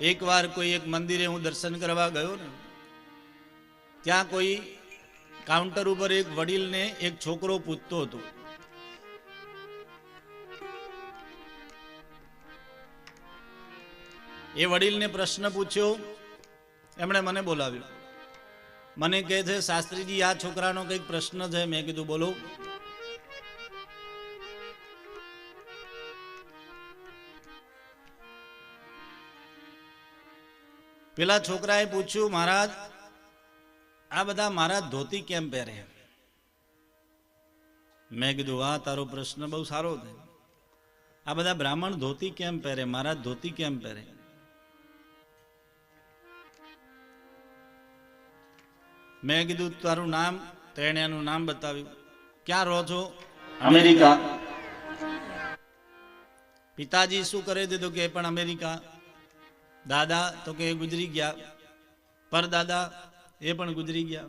એકવાર કોઈ એક મંદિરે હું દર્શન કરવા ગયો ને, ત્યાં કોઈ કાઉન્ટર ઉપર એક વડીલને એક છોકરો પૂછતો હતો. એ વડીલને પ્રશ્ન પૂછ્યો, એમણે મને બોલાવ્યો. મને કહે છે, શાસ્ત્રીજી, આ છોકરાનો કંઈક પ્રશ્ન છે. મેં કીધું, બોલો. પેલા છોકરાએ પૂછ્યું મહારાજ આ બધા મહારાજ ધોતી કેમ પહેરે? મેં કીધું આ તારો પ્રશ્ન બહુ સારો છે. આ બધા બ્રાહ્મણ ધોતી કેમ પહેરે? મહારાજ ધોતી કેમ પહેરે? મેં કીધું તારું નામ તો એનું નામ બતાવ્યું. ક્યાં રહો છો? અમેરિકા. પિતાજી શું કરી દીધું કે પણ અમેરિકા. દાદા તો કે ગુજરી ગયા. પરદાદા એ પણ ગુજરી ગયા.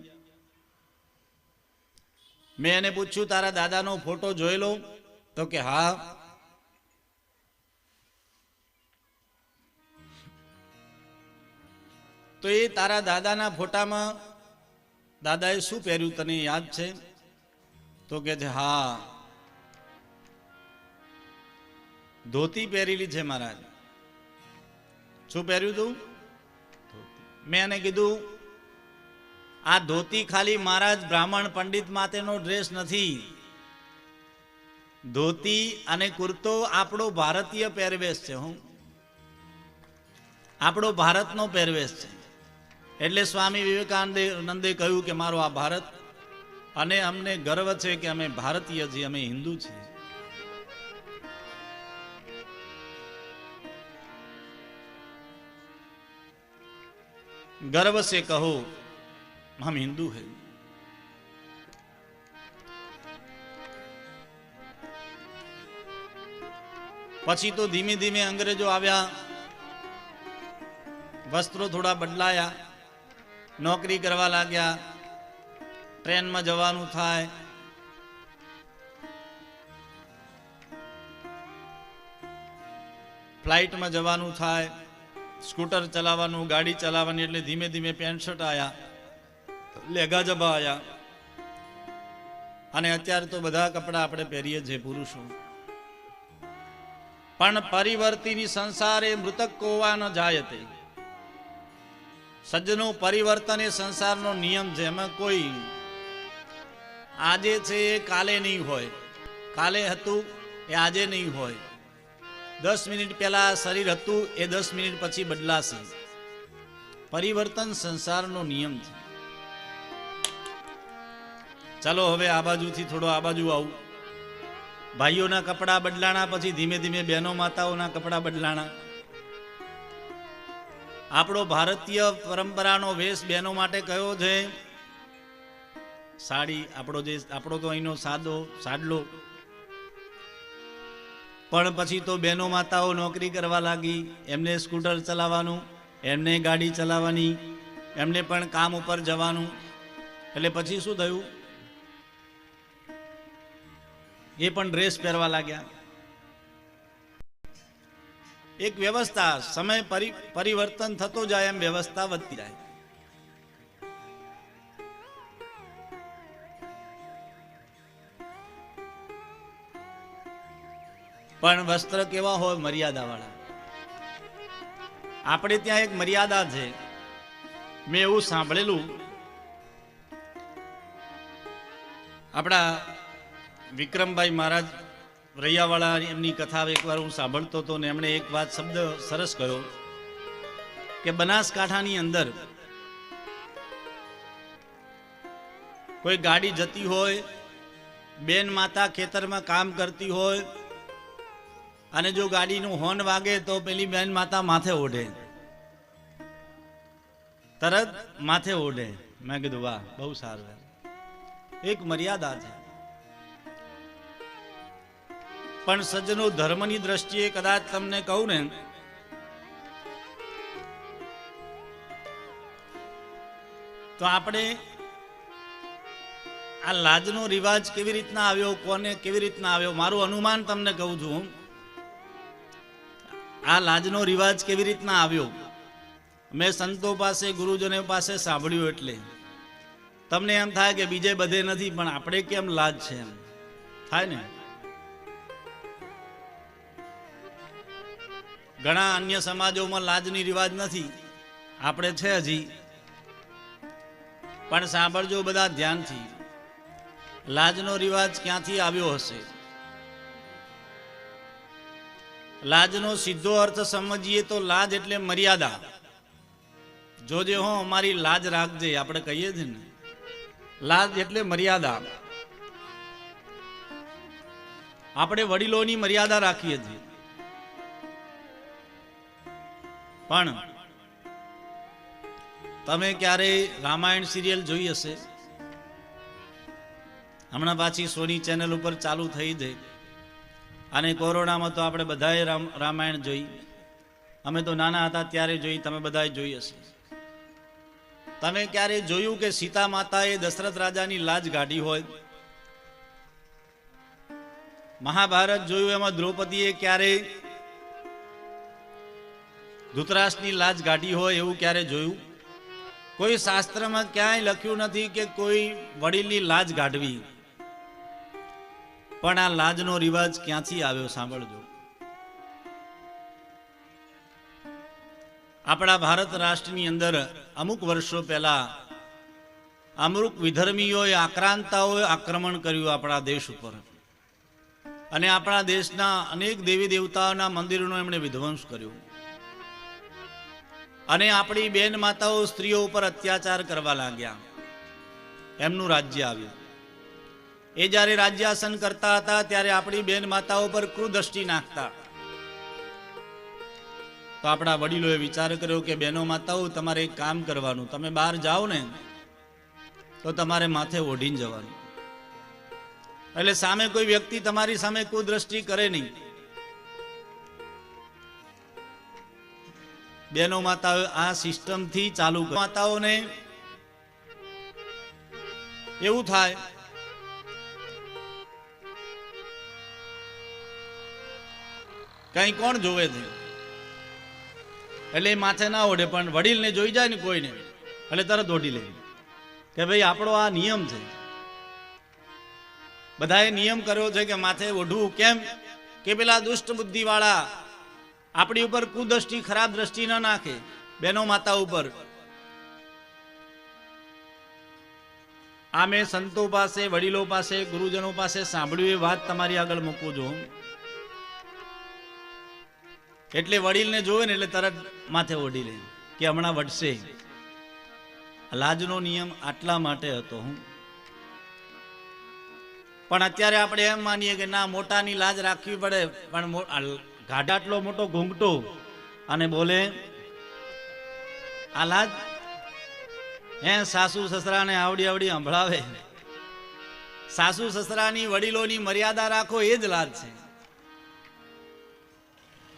મેં એને પૂછ્યું, તારા દાદાનો ફોટો જોયેલો તો કે, હા. તો એ તારા દાદાના ફોટામાં દાદાએ શું પહેર્યું તને યાદ છે? તો કે છે, હા. ધોતી પહેરેલી છે મહારાજ. શું પહેર્યું તું? મેં એને કીધું, આ ધોતી ખાલી મહારાજ બ્રાહ્મણ પંડિત માટેનો ડ્રેસ નથી. ધોતી અને કુર્તો આપણો ભારતીય પહેરવેશ છે, હું. આપણો ભારતનો પહેરવેશ છે. એટલે સ્વામી વિવેકાનંદે કહ્યું કે, મારો આ ભારત અને અમને ગર્વ છે કે અમે ભારતીય છીએ, અમે હિન્દુ છીએ. गर्व से कहो हम हिंदू हैं પછી તો ધીમે ધીમે અંગ્રેજો આવ્યા વસ્ત્રો થોડા બદલાયા નોકરી કરવા લાગ્યા ટ્રેનમાં જવાનું થાય ફ્લાઇટમાં જવાનું થાય સ્કૂટર ચલાવવાનું, ગાડી ચલાવવાની એટલે ધીમે ધીમે પેન્ટ શર્ટ આયા, લેગા જબા આયા. અને અત્યારે તો બધા કપડા આપણે પહેરીએ છીએ પુરુષો. પણ પરિવર્તિની સંસારે મૃતક કોવા ન જાયતે સજ્જનો પરિવર્તન એ સંસારનો નિયમ છે. એમાં કોઈ આજે છે એ કાલે નહીં હોય. કાલે હતું એ આજે નહીં હોય. દસ મિનિટ પહેલા શરીર હતું, એ દસ મિનિટ પછી બદલાશે. પરિવર્તન સંસારનો નિયમ છે. ચાલો હવે આ બાજુથી થોડો આ બાજુ આવું. ભાઈઓના કપડાં બદલાણા, પછી ધીમે ધીમે બહેનો માતાઓના કપડાં બદલાણા. આપણો ભારતીય પરંપરાનો વેશ બહેનો માટે કયો છે? સાડી, આપણો જે, આપણો તો અહીંનો સાદો, સાડલો. પણ પછી તો બહેનો માતાઓ નોકરી કરવા લાગી. એમને સ્કૂટર ચલાવવાનું, એમને ગાડી ચલાવવાની, એમને પણ કામ ઉપર જવાનું. એટલે પછી શું થયું? એ પણ ડ્રેસ પહેરવા લાગ્યા. એક વ્યવસ્થા, સમય પરિ, પરિવર્તન થતો જાય એમ વ્યવસ્થા વધતી જાય. પણ વસ્ત્ર કેવા હોય મર્યાદા વાળા આપણે ત્યાં એક મર્યાદા છે. મેં એવું સાંભળેલું. આપણા વિક્રમભાઈ મહારાજ રૈયાવાળા એમની કથા એકવાર હું સાંભળતો હતો ને એમણે એક વાત શબ્દ સરસ કહ્યો કે બનાસકાંઠાની અંદર કોઈ ગાડી જતી હોય, બેન માતા ખેતરમાં કામ કરતી હોય અને જો ગાડીનું હોર્ન વાગે તો પેલી બેન માતા માથે ઓઢે. તરત માથે ઓઢે. મેં કીધું, વાહ, બહુ સારું એક મર્યાદા છે. પણ સજ્જનો ધર્મની દ્રષ્ટિએ કદાચ તમને કહું ને, તો આપણે આ લાજનો રિવાજ કેવી રીતના આવ્યો, કોને કેવી રીતના આવ્યો, મારું અનુમાન તમને કહું છું. આ લાજનો રિવાજ કેવી રીતના આવ્યો? મેં સંતો પાસે, ગુરુજનો પાસે સાંભળ્યું એટલે. તમને એમ થાય કે બીજે બધે નથી, પણ આપણે કેમ લાજ છે એમ? થાય ને? ઘણા અન્ય સમાજોમાં લાજની રિવાજ નથી. આપણે છે હજી. પણ સાંભળજો બધા ધ્યાનથી. લાજનો રિવાજ ક્યાંથી આવ્યો હશે? લાજનો સીધો અર્થ સમજીએ તો લાજ એટલે મર્યાદા. જોજે હો, અમારી લાજ રાખજે, આપણે કહીએ છીએ ને. લાજ એટલે મર્યાદા. આપણે વડીલોની મર્યાદા રાખીએ છીએ. પણ તમે ક્યારેય રામાયણ સિરિયલ જોઈ હશે? હમણાં પાછી સોની ચેનલ ઉપર ચાલુ થઈ જાય અને કોરોનામાં તો આપણે બધાએ રામ, રામાયણ જોઈ. અમે તો નાના હતા ત્યારે જોઈ, તમે બધાએ જોઈ હશે. તમે ક્યારે જોયું કે સીતા માતાએ દશરથ રાજાની લાજ કાઢી હોય? મહાભારત જોયું એમાં દ્રૌપદીએ ક્યારે ધૃતરાષ્ટ્રની લાજ કાઢી હોય એવું ક્યારે જોયું? કોઈ શાસ્ત્રમાં ક્યાંય લખ્યું નથી કે કોઈ વડીલની લાજ કાઢવી પણ આ લાજનો રિવાજ ક્યાંથી આવ્યો સાંભળજો. આપણા ભારત રાષ્ટ્રની અંદર અમુક વર્ષો પહેલા અમુક વિધર્મીઓએ, આક્રાંતાઓએ આક્રમણ કર્યું આપણા દેશ ઉપર. અને આપણા દેશના અનેક દેવી દેવતાઓના મંદિરોનો એમણે વિધ્વંસ કર્યો. અને આપણી બેન માતાઓ સ્ત્રીઓ ઉપર અત્યાચાર કરવા લાગ્યા. એમનું રાજ્ય આવ્યું. એ જ્યારે રાજ્યાસન કરતા હતા, ત્યારે આપણી બેન માતાઓ પર કુદ્રષ્ટિ નાખતા. તો આપણા વડીલોએ વિચાર કર્યો કે બહેનો માતાઓ, તમારે એક કામ કરવાનું. તમે બહાર જાઓ ને, તો તમારે માથે ઓઢીને જવાનું. એટલે સામે કોઈ વ્યક્તિ તમારી સામે કુદ્રષ્ટિ કરે નહીં. બેનો માતાઓ આ સિસ્ટમથી ચાલુ માતાઓને એવું થાય કઈ કોણ જોવે છે એટલે એ માથે ના ઓઢે, પણ વડીલને જોઈ જાય ને કોઈને, એટલે તરત ઓઢી લે. કે ભાઈ, આપણો આ નિયમ છે. બધાએ નિયમ કર્યો છે કે માથે ઓઢવું કેમ? કે પેલા દુષ્ટ બુદ્ધિ વાળા આપણી ઉપર કુદ્રષ્ટિ, ખરાબ દ્રષ્ટિ ન નાખે, બેનો માતા ઉપર. આ મેં સંતો પાસે, વડીલો પાસે, ગુરુજનો પાસે સાંભળ્યું એ વાત તમારી આગળ મૂકું છું. એટલે વડીલને જોવે ને એટલે તરત માથે ઓઢી લે. કે હમણાં વટશે લાજનો નિયમ આટલા માટે હતો હું. પણ અત્યારે આપણે એમ માનીએ કે ના, મોટાની લાજ રાખવી પડે, પણ ગાઢા આટલો મોટો ઘૂંઘટો અને બોલે, આ લાજ હે સાસુ સસરાને આવડી આવડી સંભળાવે. સાસુ સસરાની વડીલોની મર્યાદા રાખો એ જ લાજ છે.